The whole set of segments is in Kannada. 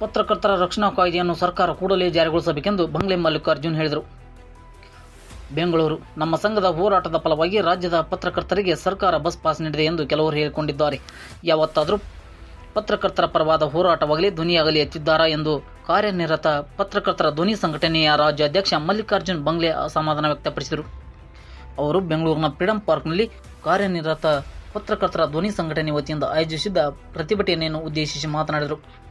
ಪತ್ರಕರ್ತರ ರಕ್ಷಣಾ ಕಾಯ್ದೆಯನ್ನು ಸರ್ಕಾರ ಕೂಡಲೇ ಜಾರಿಗೊಳಿಸಬೇಕೆಂದು ಬಂಗ್ಲೆ ಮಲ್ಲಿಕಾರ್ಜುನ್ ಹೇಳಿದರು. ಬೆಂಗಳೂರು. ನಮ್ಮ ಸಂಘದ ಹೋರಾಟದ ಫಲವಾಗಿ ರಾಜ್ಯದ ಪತ್ರಕರ್ತರಿಗೆ ಸರ್ಕಾರ ಬಸ್ ಪಾಸ್ ನೀಡಿದೆ ಎಂದು ಕೆಲವರು ಹೇಳಿಕೊಂಡಿದ್ದಾರೆ. ಯಾವತ್ತಾದರೂ ಪತ್ರಕರ್ತರ ಪರವಾದ ಹೋರಾಟವಾಗಲಿ, ಧ್ವನಿಯಾಗಲಿ ಎತ್ತಿದ್ದಾರಾ ಎಂದು ಕಾರ್ಯನಿರತ ಪತ್ರಕರ್ತರ ಧ್ವನಿ ಸಂಘಟನೆಯ ರಾಜ್ಯಾಧ್ಯಕ್ಷ ಮಲ್ಲಿಕಾರ್ಜುನ್ ಬಂಗ್ಲೆ ಅಸಮಾಧಾನ ವ್ಯಕ್ತಪಡಿಸಿದರು. ಅವರು ಬೆಂಗಳೂರಿನ ಫ್ರೀಡಂ ಪಾರ್ಕ್ನಲ್ಲಿ ಕಾರ್ಯನಿರತ ಪತ್ರಕರ್ತರ ಧ್ವನಿ ಸಂಘಟನೆ ವತಿಯಿಂದ ಆಯೋಜಿಸಿದ್ದ ಪ್ರತಿಭಟನೆಯನ್ನು ಉದ್ದೇಶಿಸಿ ಮಾತನಾಡಿದರು.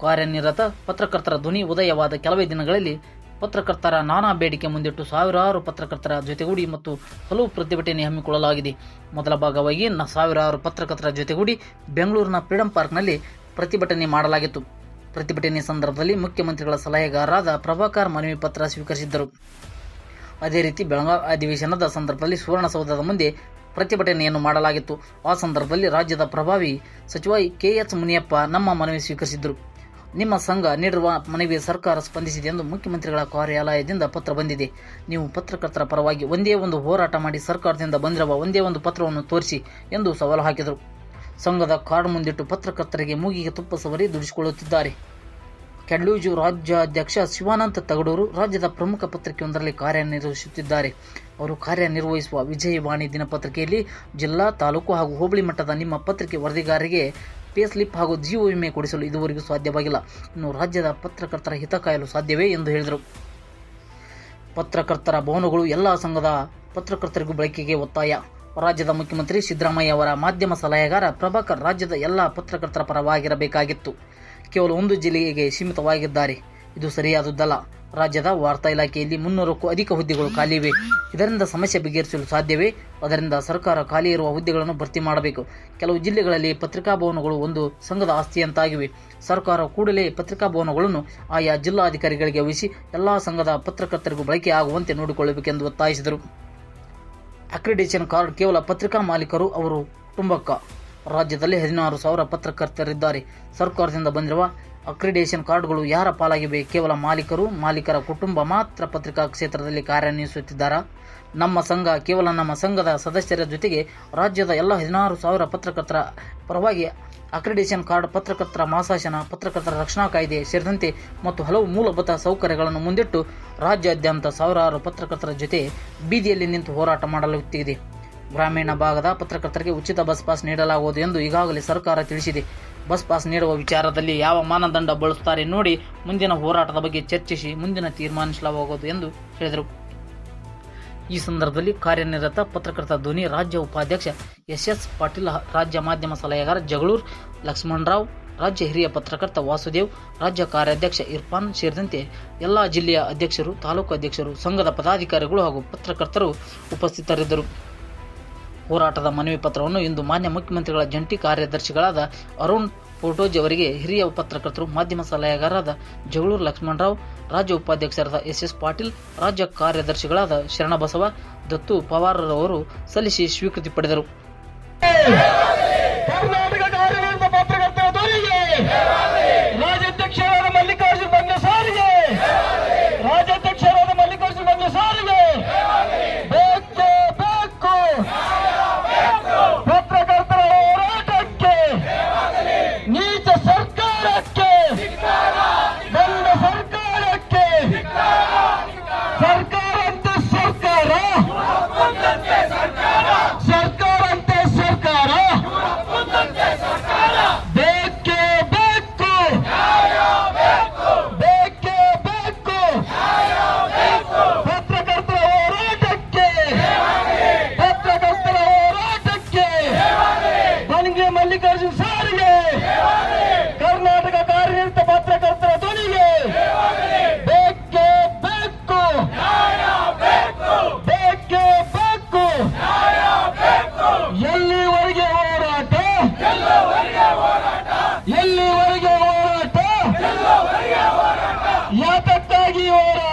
ಕಾರ್ಯನಿರತ ಪತ್ರಕರ್ತರ ಧ್ವನಿ ಉದಯವಾದ ಕೆಲವೇ ದಿನಗಳಲ್ಲಿ ಪತ್ರಕರ್ತರ ನಾನಾ ಬೇಡಿಕೆ ಮುಂದಿಟ್ಟು ಸಾವಿರಾರು ಪತ್ರಕರ್ತರ ಜೊತೆಗೂಡಿ ಮತ್ತು ಹಲವು ಪ್ರತಿಭಟನೆ ಹಮ್ಮಿಕೊಳ್ಳಲಾಗಿದೆ. ಮೊದಲ ಭಾಗವಾಗಿ ಸಾವಿರಾರು ಪತ್ರಕರ್ತರ ಜೊತೆಗೂಡಿ ಬೆಂಗಳೂರಿನ ಫ್ರೀಡಂ ಪಾರ್ಕ್ನಲ್ಲಿ ಪ್ರತಿಭಟನೆ ಮಾಡಲಾಗಿತ್ತು. ಪ್ರತಿಭಟನೆ ಸಂದರ್ಭದಲ್ಲಿ ಮುಖ್ಯಮಂತ್ರಿಗಳ ಸಲಹೆಗಾರರಾದ ಪ್ರಭಾಕರ್ ಮನವಿ ಪತ್ರ ಸ್ವೀಕರಿಸಿದ್ದರು. ಅದೇ ರೀತಿ ಬೆಳಗಾವಿ ಅಧಿವೇಶನದ ಸಂದರ್ಭದಲ್ಲಿ ಸುವರ್ಣಸೌಧದ ಮುಂದೆ ಪ್ರತಿಭಟನೆಯನ್ನು ಮಾಡಲಾಗಿತ್ತು. ಆ ಸಂದರ್ಭದಲ್ಲಿ ರಾಜ್ಯದ ಪ್ರಭಾವಿ ಸಚಿವ ಕೆ ಎಚ್ ಮುನಿಯಪ್ಪ ನಮ್ಮ ಮನವಿ ಸ್ವೀಕರಿಸಿದ್ದರು. ನಿಮ್ಮ ಸಂಘ ನೀಡಿರುವ ಮನವಿಗೆ ಸರ್ಕಾರ ಸ್ಪಂದಿಸಿದೆ ಎಂದು ಮುಖ್ಯಮಂತ್ರಿಗಳ ಕಾರ್ಯಾಲಯದಿಂದ ಪತ್ರ ಬಂದಿದೆ. ನೀವು ಪತ್ರಕರ್ತರ ಪರವಾಗಿ ಒಂದೇ ಒಂದು ಹೋರಾಟ ಮಾಡಿ ಸರ್ಕಾರದಿಂದ ಬಂದಿರುವ ಒಂದೇ ಒಂದು ಪತ್ರವನ್ನು ತೋರಿಸಿ ಎಂದು ಸವಾಲು ಹಾಕಿದರು. ಸಂಘದ ಕಾರ್ಡ್ ಮುಂದಿಟ್ಟು ಪತ್ರಕರ್ತರಿಗೆ ಮೂಗಿಗೆ ತುಪ್ಪ ಸವರಿ ದುಡಿಸಿಕೊಳ್ಳುತ್ತಿದ್ದಾರೆ. ಕೆಡ್ಲೂಜು ರಾಜ್ಯಾಧ್ಯಕ್ಷ ಶಿವಾನಂದ ತಗಡೂರು ರಾಜ್ಯದ ಪ್ರಮುಖ ಪತ್ರಿಕೆಯೊಂದರಲ್ಲಿ ಕಾರ್ಯನಿರ್ವಹಿಸುತ್ತಿದ್ದಾರೆ. ಅವರು ಕಾರ್ಯನಿರ್ವಹಿಸುವ ವಿಜಯವಾಣಿ ದಿನಪತ್ರಿಕೆಯಲ್ಲಿ ಜಿಲ್ಲಾ, ತಾಲೂಕು ಹಾಗೂ ಹೋಬಳಿ ಮಟ್ಟದ ನಿಮ್ಮ ಪತ್ರಿಕೆ ವರದಿಗಾರರಿಗೆ ಪೇ ಸ್ಲಿಪ್ ಹಾಗೂ ಜೀವ ವಿಮೆ ಕೊಡಿಸಲು ಇದುವರೆಗೂ ಸಾಧ್ಯವಾಗಿಲ್ಲ. ಇನ್ನು ರಾಜ್ಯದ ಪತ್ರಕರ್ತರ ಹಿತ ಕಾಯಲು ಸಾಧ್ಯವೇ ಎಂದು ಹೇಳಿದರು. ಪತ್ರಕರ್ತರ ಭವನಗಳು ಎಲ್ಲ ಸಂಘದ ಪತ್ರಕರ್ತರಿಗೂ ಬಳಕೆಗೆ ಒತ್ತಾಯ. ರಾಜ್ಯದ ಮುಖ್ಯಮಂತ್ರಿ ಸಿದ್ದರಾಮಯ್ಯ ಅವರ ಮಾಧ್ಯಮ ಸಲಹೆಗಾರ ಪ್ರಭಾಕರ್ ರಾಜ್ಯದ ಎಲ್ಲ ಪತ್ರಕರ್ತರ ಪರವಾಗಿರಬೇಕಾಗಿತ್ತು. ಕೇವಲ ಒಂದು ಜಿಲ್ಲೆಗೆ ಸೀಮಿತವಾಗಿದ್ದಾರೆ. ಇದು ಸರಿಯಾದುದ್ದಲ್ಲ. ರಾಜ್ಯದ ವಾರ್ತಾ ಇಲಾಖೆಯಲ್ಲಿ ಮುನ್ನೂರಕ್ಕೂ ಅಧಿಕ ಹುದ್ದೆಗಳು ಖಾಲಿ ಇವೆ. ಇದರಿಂದ ಸಮಸ್ಯೆ ಬಗೆಹರಿಸಲು ಸಾಧ್ಯವೇ? ಅದರಿಂದ ಸರ್ಕಾರ ಖಾಲಿ ಇರುವ ಹುದ್ದೆಗಳನ್ನು ಭರ್ತಿ ಮಾಡಬೇಕು. ಕೆಲವು ಜಿಲ್ಲೆಗಳಲ್ಲಿ ಪತ್ರಿಕಾ ಭವನಗಳು ಒಂದು ಸಂಘದ ಆಸ್ತಿಯಂತಾಗಿವೆ ಸರ್ಕಾರ ಕೂಡಲೇ ಪತ್ರಿಕಾ ಭವನಗಳನ್ನು ಆಯಾ ಜಿಲ್ಲಾಧಿಕಾರಿಗಳಿಗೆ ವಹಿಸಿ ಎಲ್ಲ ಸಂಘದ ಪತ್ರಕರ್ತರಿಗೂ ಬಳಕೆ ಆಗುವಂತೆ ನೋಡಿಕೊಳ್ಳಬೇಕೆಂದು ಒತ್ತಾಯಿಸಿದರು. ಅಕ್ರಿಡೇಷನ್ ಕಾರ್ಡ್ ಕೇವಲ ಪತ್ರಿಕಾ ಮಾಲೀಕರು, ಅವರು ಕುಟುಂಬಕ್ಕ. ರಾಜ್ಯದಲ್ಲಿ ಹದಿನಾರು ಸಾವಿರ ಪತ್ರಕರ್ತರಿದ್ದಾರೆ. ಸರ್ಕಾರದಿಂದ ಬಂದಿರುವ ಅಕ್ರಿಡೇಷನ್ ಕಾರ್ಡ್ಗಳು ಯಾರ ಪಾಲಾಗಿವೆ? ಕೇವಲ ಮಾಲೀಕರು, ಮಾಲೀಕರ ಕುಟುಂಬ ಮಾತ್ರ ಪತ್ರಿಕಾ ಕ್ಷೇತ್ರದಲ್ಲಿ ಕಾರ್ಯನಿರ್ವಹಿಸುತ್ತಿದ್ದಾರಾ? ನಮ್ಮ ಸಂಘ ಕೇವಲ ನಮ್ಮ ಸಂಘದ ಸದಸ್ಯರ ಜೊತೆಗೆ ರಾಜ್ಯದ ಎಲ್ಲ ಹದಿನಾರು ಸಾವಿರ ಪತ್ರಕರ್ತರ ಪರವಾಗಿ ಅಕ್ರಿಡೇಷನ್ ಕಾರ್ಡ್ ಪತ್ರಕರ್ತರ ಮಾಸಾಶನ, ಪತ್ರಕರ್ತರ ರಕ್ಷಣಾ ಕಾಯ್ದೆ ಸೇರಿದಂತೆ ಮತ್ತು ಹಲವು ಮೂಲಭೂತ ಸೌಕರ್ಯಗಳನ್ನು ಮುಂದಿಟ್ಟು ರಾಜ್ಯಾದ್ಯಂತ ಸಾವಿರಾರು ಪತ್ರಕರ್ತರ ಜೊತೆ ಬೀದಿಯಲ್ಲಿ ನಿಂತು ಹೋರಾಟ ಮಾಡಲಾಗುತ್ತಿದೆ ಗ್ರಾಮೀಣ ಭಾಗದ ಪತ್ರಕರ್ತರಿಗೆ ಉಚಿತ ಬಸ್ ಪಾಸ್ ನೀಡಲಾಗುವುದು ಎಂದು ಈಗಾಗಲೇ ಸರ್ಕಾರ ತಿಳಿಸಿದೆ. ಬಸ್ ಪಾಸ್ ನೀಡುವ ವಿಚಾರದಲ್ಲಿ ಯಾವ ಮಾನದಂಡ ಬಳಸುತ್ತಾರೆ ನೋಡಿ ಮುಂದಿನ ಹೋರಾಟದ ಬಗ್ಗೆ ಚರ್ಚಿಸಿ ಮುಂದಿನ ತೀರ್ಮಾನಿಸಲಾಗುವುದು ಎಂದು ಹೇಳಿದರು. ಈ ಸಂದರ್ಭದಲ್ಲಿ ಕಾರ್ಯನಿರತ ಪತ್ರಕರ್ತ ಧ್ವನಿ ರಾಜ್ಯ ಉಪಾಧ್ಯಕ್ಷ ಎಸ್ ಎಸ್ ಪಾಟೀಲ್, ರಾಜ್ಯ ಮಾಧ್ಯಮ ಸಲಹೆಗಾರ ಜಗಳೂರ್ ಲಕ್ಷ್ಮಣರಾವ್, ರಾಜ್ಯ ಹಿರಿಯ ಪತ್ರಕರ್ತ ವಾಸುದೇವ್, ರಾಜ್ಯ ಕಾರ್ಯಾಧ್ಯಕ್ಷ ಇರ್ಫಾನ್ ಸೇರಿದಂತೆ ಎಲ್ಲ ಜಿಲ್ಲೆಯ ಅಧ್ಯಕ್ಷರು, ತಾಲೂಕು ಅಧ್ಯಕ್ಷರು, ಸಂಘದ ಪದಾಧಿಕಾರಿಗಳು ಹಾಗೂ ಪತ್ರಕರ್ತರು ಉಪಸ್ಥಿತರಿದ್ದರು. ಹೋರಾಟದ ಮನವಿ ಪತ್ರವನ್ನು ಇಂದು ಮಾನ್ಯ ಮುಖ್ಯಮಂತ್ರಿಗಳ ಜಂಟಿ ಕಾರ್ಯದರ್ಶಿಗಳಾದ ಅರುಣ್ ಫೋಟೋಜ್ ಅವರಿಗೆ ಹಿರಿಯ ಪತ್ರಕರ್ತರು, ಮಾಧ್ಯಮ ಸಲಹೆಗಾರರಾದ ಜಗಳೂರು ಲಕ್ಷ್ಮಣರಾವ್, ರಾಜ್ಯ ಉಪಾಧ್ಯಕ್ಷರಾದ ಎಸ್ ಎಸ್ ಪಾಟೀಲ್, ರಾಜ್ಯ ಕಾರ್ಯದರ್ಶಿಗಳಾದ ಶರಣಬಸವ, ದತ್ತು ಪವಾರ್ ಅವರು ಸಲ್ಲಿಸಿ ಸ್ವೀಕೃತಿ ಪಡೆದರು. Senhor.